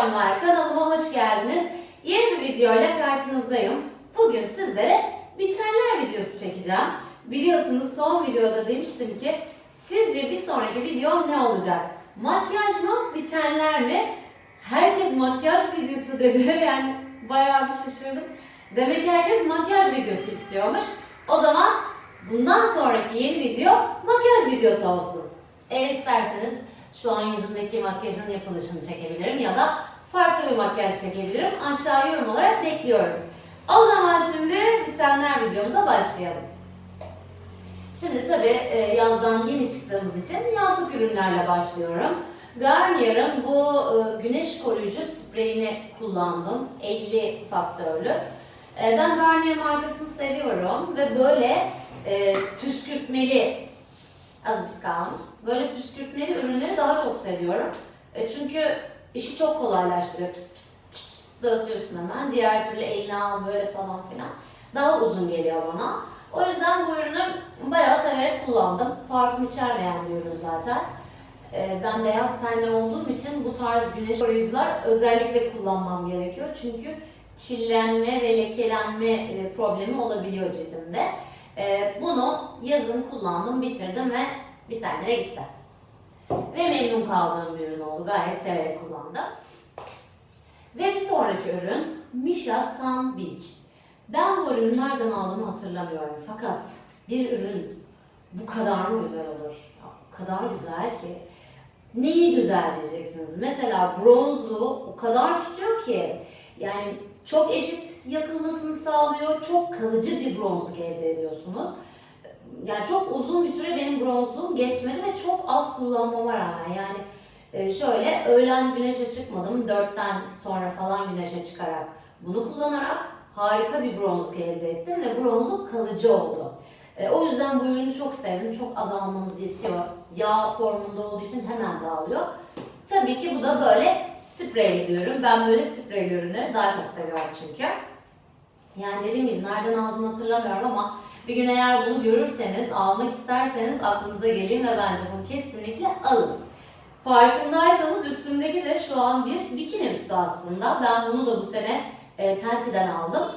Selamlar, kanalıma hoş geldiniz. Yeni bir videoyla karşınızdayım. Bugün sizlere bitenler videosu çekeceğim. Biliyorsunuz son videoda demiştim ki sizce bir sonraki video ne olacak? Makyaj mı, bitenler mi? Herkes makyaj videosu dedi. Yani bayağı bir şaşırdım. Demek ki herkes makyaj videosu istiyormuş. O zaman bundan sonraki yeni video makyaj videosu olsun. Eğer isterseniz şu an yüzümdeki makyajın yapılışını çekebilirim ya da farklı bir makyaj çekebilirim. Aşağı yorum olarak bekliyorum. O zaman şimdi bitenler videomuza başlayalım. Şimdi tabii e, yazdan yeni çıktığımız için yazlık ürünlerle başlıyorum. Garnier'ın bu e, güneş koruyucu spreyini kullandım. 50 faktörlü. E, Ben Garnier markasını seviyorum ve böyle püskürtmeli azıcık kalmış. Böyle püskürtmeli ürünleri daha çok seviyorum. Çünkü işi çok kolaylaştırıyor. Pıs pıs dağıtıyorsun hemen. Diğer türlü eline al böyle falan filan. Daha uzun geliyor bana. O yüzden bu ürünü bayağı severek kullandım. Parfüm içermeyen bir ürün zaten. E, ben beyaz tenli olduğum için bu tarz güneş koruyucular özellikle kullanmam gerekiyor. Çünkü çillenme ve lekelenme e, problemi olabiliyor cildimde. E, Bunu yazın kullandım, bitirdim ve bitenlere gitti. Ve memnun kaldığım bir ürün oldu. Gayet severek kullandım. Ve bir sonraki ürün Misha Sun Beach. Ben bu ürünü nereden aldığımı hatırlamıyorum. Fakat bir ürün bu kadar mı güzel olur? Ya, o kadar güzel ki. Neyi güzel diyeceksiniz. Mesela bronzluğu o kadar tutuyor ki. Yani çok eşit yakılmasını sağlıyor. Çok kalıcı bir bronzluk elde ediyorsunuz. Yani çok uzun bir süre benim bronzluğum geçmedi ve çok az kullanmama rağmen yani e, şöyle öğlen güneşe çıkmadım. Dörtten sonra falan güneşe çıkarak bunu kullanarak harika bir bronzluk elde ettim ve bronzluk kalıcı oldu. E, O yüzden bu ürünü çok sevdim. Çok az almanız yetiyor. Yağ formunda olduğu için hemen dağılıyor. Tabii ki bu da böyle spreyli bir ürün. Ben böyle spreyli ürünleri daha çok seviyorum çünkü. Yani dediğim gibi nereden aldığımı hatırlamıyorum ama bir gün eğer bunu görürseniz, almak isterseniz aklınıza gelin ve bence bunu kesinlikle alın. Farkındaysanız üstümdeki de şu an bir bikini üstü aslında. Ben bunu da bu sene e, Penti'den aldım.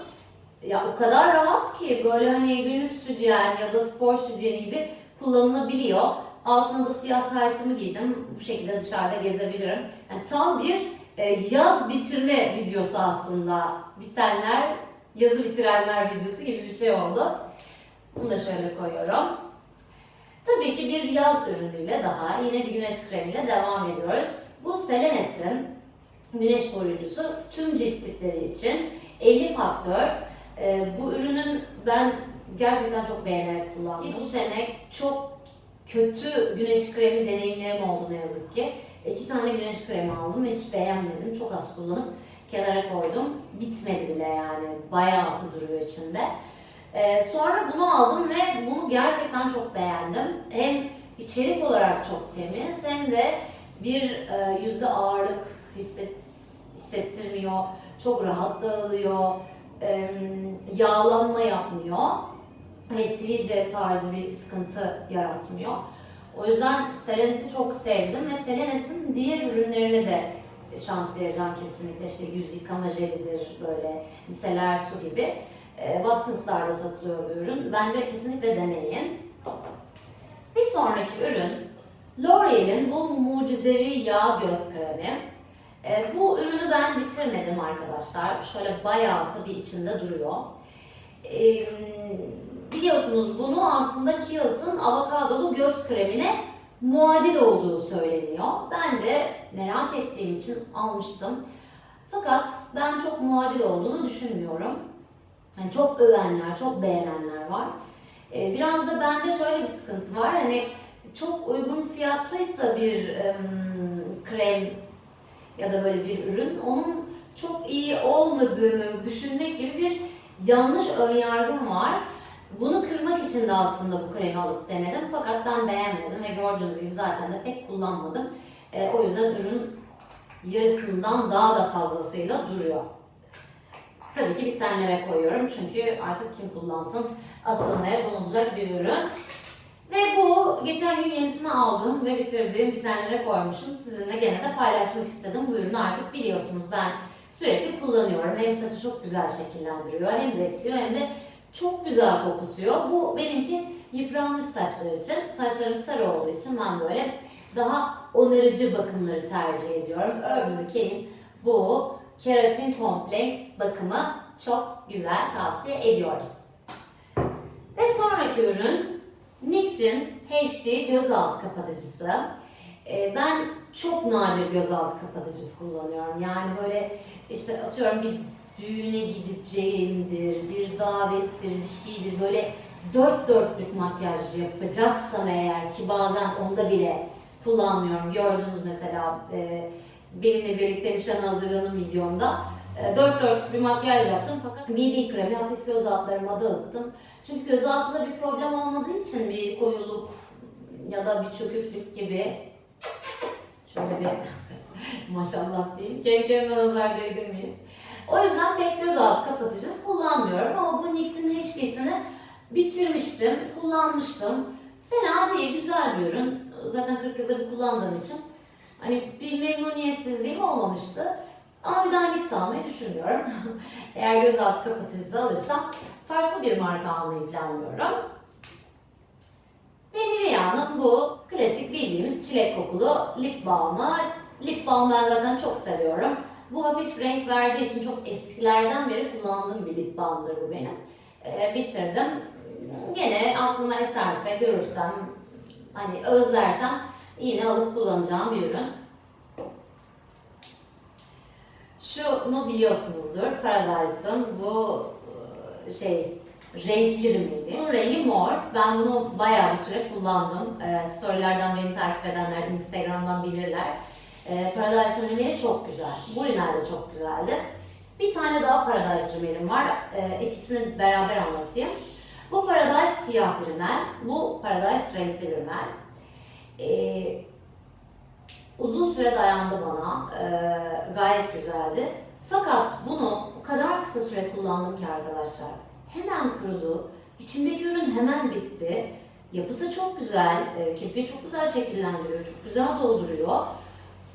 Ya o kadar rahat ki böyle hani günlük sütyen ya da spor sütyeni gibi kullanılabiliyor. Altına da siyah taytımı giydim. Bu şekilde dışarıda gezebilirim. Yani tam bir e, yaz bitirme videosu aslında. Bitenler, yazı bitirenler videosu gibi bir şey oldu. Bunu da şöyle koyuyorum. Tabii ki bir yaz ürünüyle daha yine bir güneş kremiyle devam ediyoruz. Bu Selenes'in güneş koruyucusu tüm cilt tipleri için 50 faktör. Ee, bu ürünün ben gerçekten çok beğenerek kullandım. Ki bu sene çok kötü güneş kremi deneyimlerim oldu ne yazık ki. İki tane güneş kremi aldım ve hiç beğenmedim. Çok az kullanıp kenara koydum. Bitmedi bile yani. Bayağısı duruyor içinde. Ee, sonra bunu aldım ve bunu gerçekten çok beğendim. Hem içerik olarak çok temiz hem de bir e, yüzde ağırlık hisset, hissettirmiyor. Çok rahat dağılıyor. E, yağlanma yapmıyor. Ve sivilce tarzı bir sıkıntı yaratmıyor. O yüzden Selenes'i çok sevdim ve Selenes'in diğer ürünlerine de şans vereceğim kesinlikle. İşte yüz yıkama jelidir böyle miseler su gibi. E, Watson's'larda satılıyor bu ürün. Bence kesinlikle deneyin. Bir sonraki ürün L'Oreal'in bu mucizevi yağ göz kremi. E, bu ürünü ben bitirmedim arkadaşlar. Şöyle bayağısı bir içinde duruyor. E, biliyorsunuz bunu aslında Kiehl's'ın avokadolu göz kremine muadil olduğu söyleniyor. Ben de merak ettiğim için almıştım. Fakat ben çok muadil olduğunu düşünmüyorum. Yani çok övenler, çok beğenenler var. Ee, biraz da bende şöyle bir sıkıntı var. Hani çok uygun fiyatlıysa bir em, krem ya da böyle bir ürün onun çok iyi olmadığını düşünmek gibi bir yanlış önyargım var. Bunu kırmak için de aslında bu kremi alıp denedim fakat ben beğenmedim ve gördüğünüz gibi zaten de pek kullanmadım. Ee, o yüzden ürün yarısından daha da fazlasıyla duruyor. Tabii ki bitenlere koyuyorum çünkü artık kim kullansın atılmaya konulacak bir ürün. Ve bu geçen gün yenisini aldım ve bitirdiğim bir tanelere koymuşum. Sizinle gene de paylaşmak istedim. Bu ürünü artık biliyorsunuz ben sürekli kullanıyorum. Hem saçı çok güzel şekillendiriyor, hem besliyor hem de çok güzel kokutuyor. Bu benimki yıpranmış saçlar için. Saçlarım sarı olduğu için ben böyle daha onarıcı bakımları tercih ediyorum. Urban Decay'in bu keratin kompleks bakımı çok güzel tavsiye ediyorum. Ve sonraki ürün NYX'in HD gözaltı kapatıcısı. Ee, ben çok nadir gözaltı kapatıcısı kullanıyorum. Yani böyle işte atıyorum bir düğüne gideceğimdir, bir davettir, bir şeydir. Böyle dört dörtlük makyaj yapacaksam eğer ki bazen onda bile kullanmıyorum. Gördünüz mesela e, benimle birlikte nişana hazırlanım videomda. E, dört dörtlük bir makyaj yaptım fakat BB kremi hafif göz altlarıma dağıttım. Çünkü göz altında bir problem olmadığı için bir koyuluk ya da bir çöküklük gibi şöyle bir maşallah diyeyim. Kendi kendime nazar değdirmeyeyim. O yüzden pek gözaltı kapatıcısı kullanmıyorum ama bu NYX'in HD'sini bitirmiştim, kullanmıştım. Fena değil, güzel bir ürün. Zaten 40 yıldır kullandığım için hani bir memnuniyetsizliğim olmamıştı. Ama bir daha NYX almayı düşünmüyorum. Eğer gözaltı kapatıcısı alırsam farklı bir marka almayı planlıyorum. Ve Nivea'nın bu klasik bildiğimiz çilek kokulu lip balmı. Lip balm ben zaten çok seviyorum. Bu hafif renk verdiği için çok eskilerden beri kullandığım bir lip balmdır bu benim. Ee, bitirdim. Gene aklıma eserse, görürsem, hani özlersem yine alıp kullanacağım bir ürün. Şunu biliyorsunuzdur. Paradise'ın bu e, şey renkli rimeli. Bunun rengi mor. Ben bunu bayağı bir süre kullandım. E, storylerden beni takip edenler Instagram'dan bilirler. E, Paradise'ın rimeli çok güzel. Bu rimel de çok güzeldi. Bir tane daha Paradise rimelim var. E, ikisini beraber anlatayım. Bu Paradise siyah bir rimel. Bu Paradise renkli bir rimel. E, uzun süre dayandı bana. E, gayet güzeldi. Fakat bunu o kadar kısa süre kullandım ki arkadaşlar. Hemen kurudu. İçindeki ürün hemen bitti. Yapısı çok güzel. E, kirpiği çok güzel şekillendiriyor. Çok güzel dolduruyor.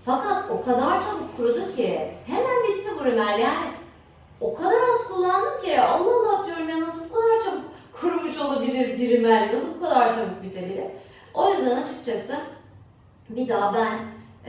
Fakat o kadar çabuk kurudu ki hemen bitti bu rimel. Yani o kadar az kullandım ki Allah Allah diyorum ya nasıl bu kadar çabuk kurumuş olabilir bir rimel? Nasıl bu kadar çabuk bitebilir? O yüzden açıkçası bir daha ben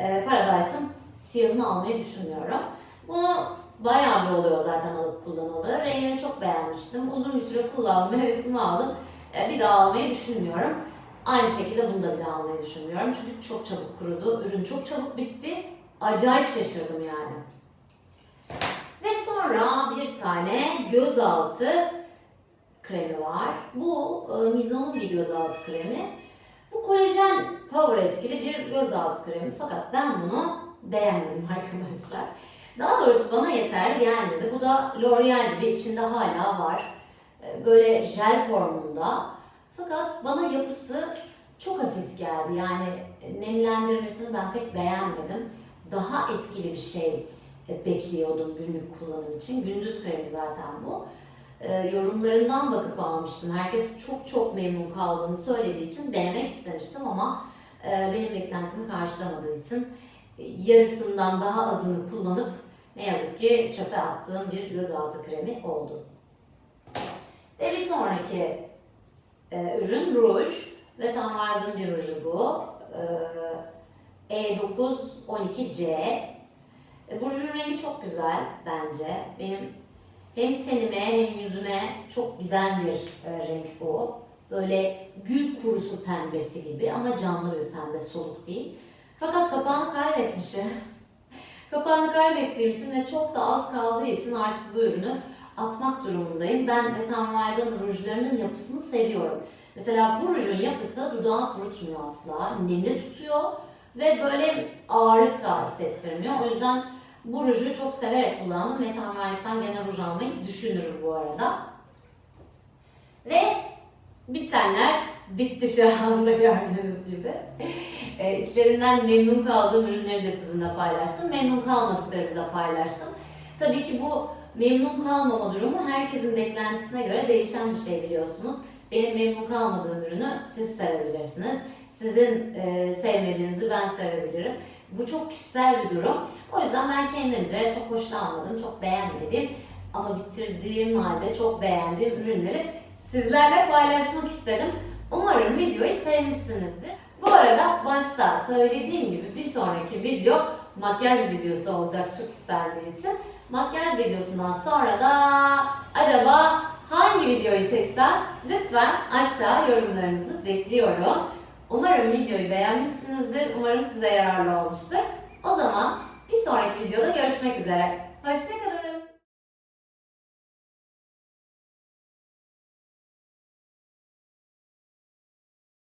e, Paradise'ın siyahını almayı düşünmüyorum. Bunu bayağı bir oluyor zaten alıp kullanalı. Rengini çok beğenmiştim. Uzun bir süre kullandım, hevesimi aldım. E, bir daha almayı düşünmüyorum. Aynı şekilde bunu da bir daha almayı düşünmüyorum. Çünkü çok çabuk kurudu. Ürün çok çabuk bitti. Acayip şaşırdım yani. Ve sonra bir tane gözaltı kremi var. Bu e, Mizon'un bir gözaltı kremi. Bu kolajen power etkili bir gözaltı kremi. Fakat ben bunu beğenmedim arkadaşlar. Daha doğrusu bana yeterli gelmedi. Bu da L'Oreal gibi içinde hala var. E, Böyle jel formunda. Fakat bana yapısı çok hafif geldi. Yani nemlendirmesini ben pek beğenmedim. Daha etkili bir şey e, bekliyordum günlük kullanım için. Gündüz kremi zaten bu. E, yorumlarından bakıp almıştım. Herkes çok çok memnun kaldığını söylediği için denemek istemiştim ama e, benim beklentimi karşılamadığı için e, yarısından daha azını kullanıp ne yazık ki çöpe attığım bir gözaltı kremi oldu. Ve bir sonraki e, ürün ruj. Ve Tom Wilde'ın bir ruju bu. E, E912C. E, bu rujun rengi çok güzel bence. Benim hem tenime hem yüzüme çok giden bir e, renk bu. Böyle gül kurusu pembesi gibi ama canlı bir pembe, soluk değil. Fakat kapağını kaybetmişim. kapağını kaybettiğim için ve çok da az kaldığı için artık bu ürünü atmak durumundayım. Ben Wilde'ın rujlarının yapısını seviyorum. Mesela bu rujun yapısı dudağı kurutmuyor asla. Nemli tutuyor ve böyle ağırlık da hissettirmiyor. O yüzden bu ruju çok severek kullandım. Wilde'dan gene ruj almayı düşünürüm bu arada. Ve bitenler bitti şu anda gördüğünüz gibi. E, içlerinden memnun kaldığım ürünleri de sizinle paylaştım. Memnun kalmadıklarımı da paylaştım. Tabii ki bu memnun kalmama durumu herkesin beklentisine göre değişen bir şey biliyorsunuz. benim memnun kalmadığım ürünü siz sevebilirsiniz. Sizin e, sevmediğinizi ben sevebilirim. Bu çok kişisel bir durum. O yüzden ben kendimce çok hoşlanmadığım, çok beğenmediğim ama bitirdiğim halde çok beğendiğim ürünleri sizlerle paylaşmak istedim. Umarım videoyu sevmişsinizdir. Bu arada başta söylediğim gibi bir sonraki video makyaj videosu olacak çok istendiği için. Makyaj videosundan sonra da acaba hangi videoyu çeksem lütfen aşağı yorumlarınızı bekliyorum. Umarım videoyu beğenmişsinizdir. Umarım size yararlı olmuştur. O zaman bir sonraki videoda görüşmek üzere. Hoşçakalın.